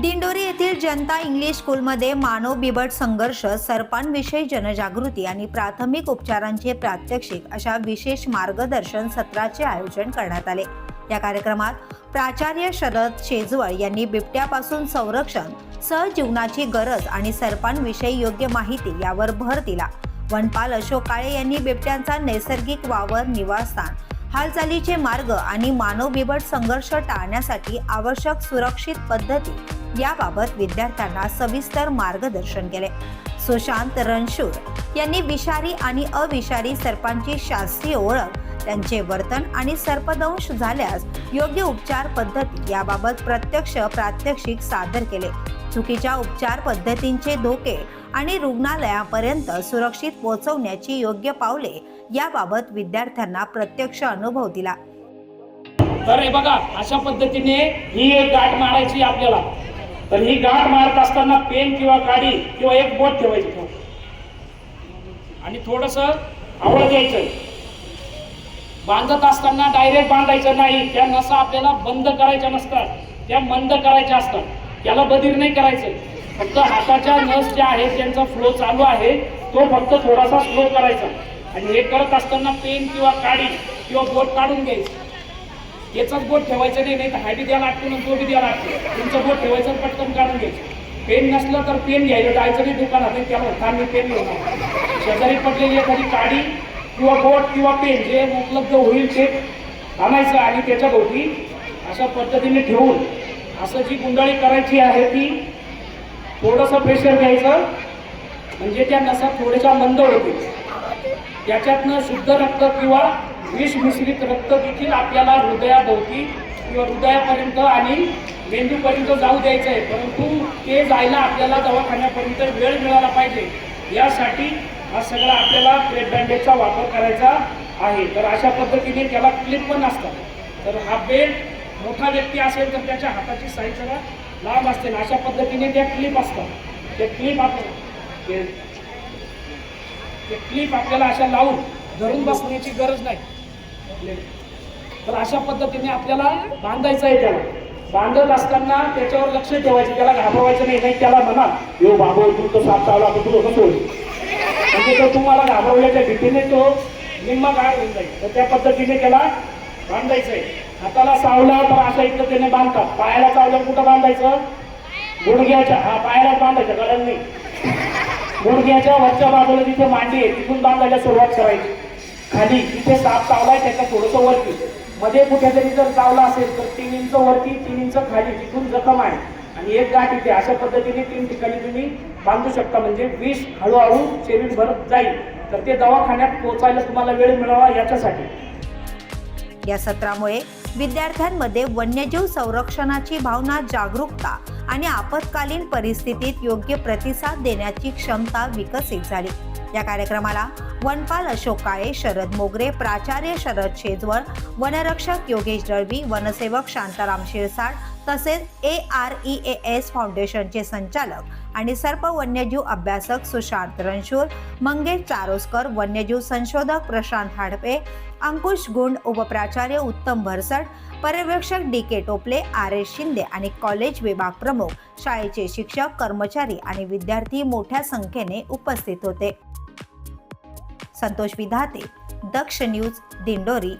दिंडोरी येथील जनता इंग्लिश स्कूलमध्ये मानव बिबट संघर्ष सर्पांविषयी जनजागृती आणि प्राथमिक उपचारांचे प्रात्यक्षिक अशा विशेष मार्गदर्शन सत्राचे आयोजन करण्यात आले. या कार्यक्रमात प्राचार्य शरद शेजवळ यांनी बिबट्यापासून संरक्षण सहजीवनाची गरज आणि सर्पांविषयी योग्य माहिती यावर भर दिला. वनपाल अशोक काळे यांनी बिबट्यांचा नैसर्गिक वावर निवासस्थान हालचालीचे मार्ग आणि मानव बिबट संघर्ष टाळण्यासाठी आवश्यक सुरक्षित पद्धती याबाबत विद्यार्थ्यांना सविस्तर मार्गदर्शन केले. सुशांत रणशूर यांनी विषारी आणि अविषारी सर्पांची शास्त्रीय ओळख त्यांचे वर्तन आणि सर्पदंश झाल्यास योग्य उपचार पद्धती याबाबत प्रत्यक्ष प्रात्यक्षिक सादर केले. चुकीच्या उपचार पद्धतींचे धोके आणि रुग्णालयापर्यंत सुरक्षित पोहोचवण्याची योग्य पावले याबाबत विद्यार्थ्यांना प्रत्यक्ष अनुभव दिला. तर हे बघा अशा पद्धतीने ही एक गाठ मारायची आपल्याला. तर ही गाठ मारत असताना पेन किंवा काडी किंवा एक बोट ठेवायची तो आणि थोडस आवड द्यायचं बांधत असताना डायरेक्ट बांधायचं नाही. त्या नसा आपल्याला बंद करायच्या नसतात. त्या मंद करायच्या असतात. त्याला बधीर नाही करायचं. फक्त हाताच्या नस ज्या आहेत त्यांचा फ्लो चालू आहे तो फक्त थोडासा स्लो करायचा. आणि हे करत असताना पेन किंवा काडी किंवा बोट काढून घ्यायचं. याचाच बोट ठेवायचं नाही नाही तर हायडी द्यायला लागतो ना तो बी द्यायला लागतो. तुमचं बोट ठेवायचं पटकन काढून घ्यायचं. पेन नसलं तर पेन घ्यायचं जायचं नाही दुकानात नाही त्याला थांब मी पेन घेऊन शेजारी पडलेली एखादी काडी किंवा बोट किंवा पेन जे उपलब्ध होईल ते आणायचं आणि त्याच्या भोवती अशा पद्धतीने ठेवून असं जी गुंडाळी करायची आहे ती थोडंसं प्रेशर घ्यायचं. म्हणजे त्या नसा थोड्याशा मंद होतील. याच्यातनं शुद्ध रक्त किंवा विष मिश्रित रक्त देखील आपल्याला हृदयाभोवती किंवा हृदयापर्यंत आणि मेंदूपर्यंत जाऊ द्यायचं आहे परंतु ते जायला आपल्याला दवाखान्यापर्यंत वेळ मिळाला पाहिजे. यासाठी हा सगळा आपल्याला प्लेट बँडेजचा वापर करायचा आहे. तर अशा पद्धतीने त्याला क्लिप पण असतात. तर हा बेल्ट मोठा व्यक्ती असेल तर त्याच्या हाताची साईज जरा लांब असते. ना अशा पद्धतीने त्या क्लिप असतात. ते क्लिप आपण ते क्लिप आपल्याला अशा लावून धरून बसण्याची गरज नाही. तर अशा पद्धतीने आपल्याला बांधायचं आहे त्याला. बांधत असताना त्याच्यावर लक्ष ठेवायचं त्याला घाबरवायचं नाही नाही त्याला म्हणा यो बाबा तू तो साप चावला तर तू कसं म्हणजे तो तुम्हाला घाबरवल्याच्या भीतीने तो निम्मा गाळ होऊन जाईल. तर त्या पद्धतीने त्याला बांधायचं आहे. हाताला सावला तर अशा इथं त्याने बांधतात. पायाला चावलं कुठं बांधायचं? गुडघ्याच्या हा पायाला बांधायचं गरज नाही. गुडघ्याच्या वरच्या बाजूला जिथे मांडी आहे तिथून बांधायला सुरुवात करायची. खाली जिथे साप चावलाय त्याच्या थोडंसं वरती. मध्ये कुठेतरी जर चावला असेल तर तीन इंच वरती तीन इंच खाली तिथून जखम आहे. आणि एक गाठ इथे. अशा पद्धतीने तीन ठिकाणी तुम्ही बांधू शकता. म्हणजे विष हळूहळू शरीर भरत जाईल. तर ते दवाखान्यात पोहोचायला तुम्हाला वेळ मिळावा याच्यासाठी. या सत्रामुळे विद्यार्थ्यांमध्ये वन्यजीव संरक्षणाची भावना जागरूकता आणि आपत्कालीन परिस्थितीत योग्य प्रतिसाद देण्याची क्षमता विकसित झाली. या कार्यक्रमाला वनपाल अशोक काळे शरद मोगरे प्राचार्य शरद शेजवळ वनरक्षक योगेश दळवी वनसेवक शांताराम शिरसाट तसेच A R E A S फाउंडेशनचे संचालक आणि सर्प वन्यजीव अभ्यासक सुशांत रणशूर मंगेश चारोस्कर वन्यजीव संशोधक प्रशांत हाडपे अंकुश गुंड उपप्राचार्य उत्तम भरसट पर्यवेक्षक डी के टोपले आर एस शिंदे आणि कॉलेज विभाग प्रमुख शाळेचे शिक्षक कर्मचारी आणि विद्यार्थी मोठ्या संख्येने उपस्थित होते. संतोष विधाते दक्ष न्यूज दिंडोरी.